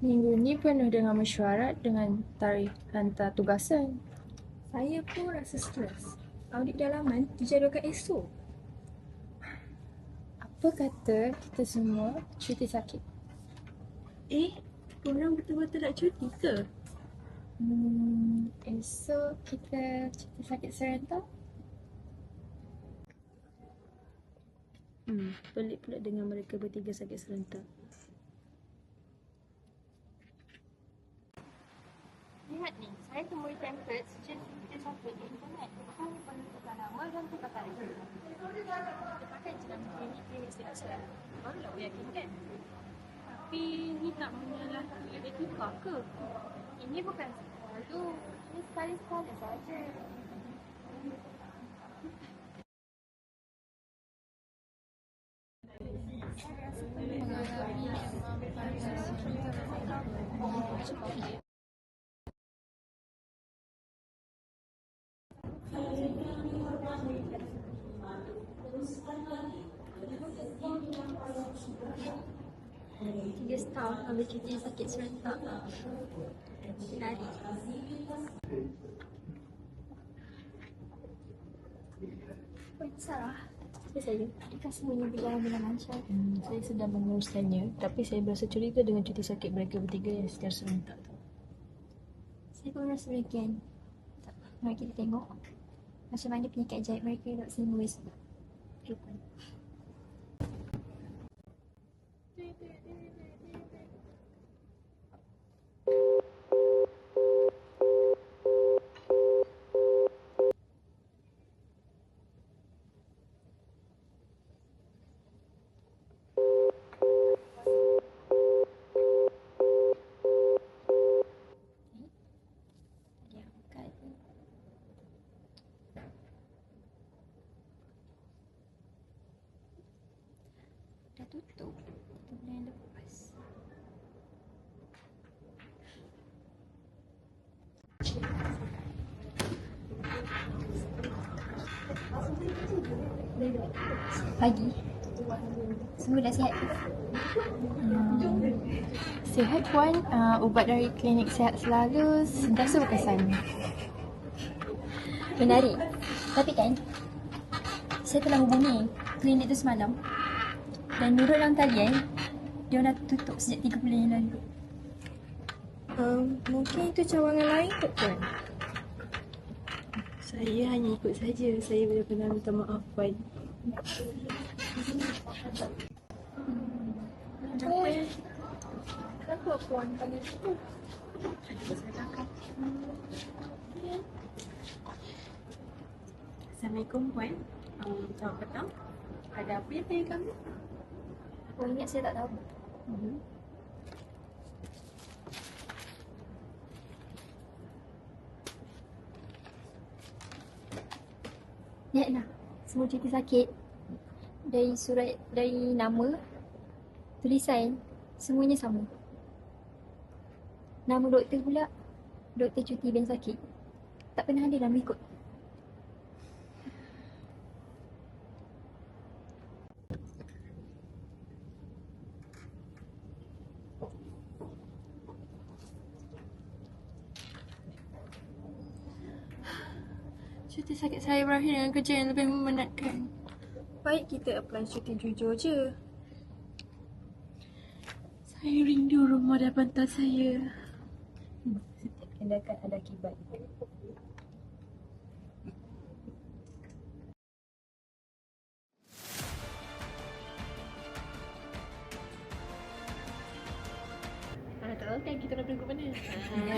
Minggu ni penuh dengan mesyuarat dengan tarikh hantar tugasan. Saya pun rasa stres. Audit dalaman dijadualkan esok. Apa kata kita semua cuti sakit? Eh, korang betul-betul nak cuti ke? Hmm, esok kita cuti sakit serentak? Hmm, pelik pula dengan mereka bertiga sakit serentak. Lihat ni, saya temui template sejak kita sakit di internet. Perlu tukar nama dan tukar tarikh. Kita pakai je nama klinik klinik sihat selalu. Barulah meyakinkan. Tapi ni tak menyalahi etika ke? Ini bukan selalu. Ini sekali-sekala saja. Tiga setahun ambil cuti sakit serentak. Lari. Oi, Sarah. Ya saya. Adakah semuanya berjalan dengan lancar? Hmm, saya sedang menguruskannya tapi saya berasa curiga dengan cuti sakit mereka bertiga yang secara serentak tu. Saya pun rasa demikian. Apa, mari kita tengok macam mana penyakit ajaib mereka duduk sini besok. Jumpa. Tutup. Kita boleh lepas. Pagi. Semua dah sihat. Hmm. Sihat Puan, uh, ubat dari klinik sihat selalu sentiasa berkesan. Menarik. Tapi kan, saya telah hubungi klinik tu semalam. Dan menurut dalam talian, dia dah tutup sejak 3 bulan yang lalu. Um, mungkin itu cawangan lain kot Puan? Saya hanya ikut saja. Saya benar-benar minta maaf Puan. Kenapa Puan panggil tu? Assalamualaikum Puan. Um, selamat petang. Ada apa yang tanya kami? Oh, ingat saya tak tahu. Mm-hmm. Lihatlah, semua cuti sakit. Dari surat, dari nama, tulisan, semuanya sama. Nama doktor pula, doktor cuti ben sakit. Tak pernah ada nama ikut. Cuti sakit saya berakhir dengan kerja yang lebih memenatkan. Baik kita apply cuti jujur je. Saya rindu rumah dan bantal saya. Hmm, Setiap tindakan ada akibat. Ah, tak tahu kan kita nak grup mana?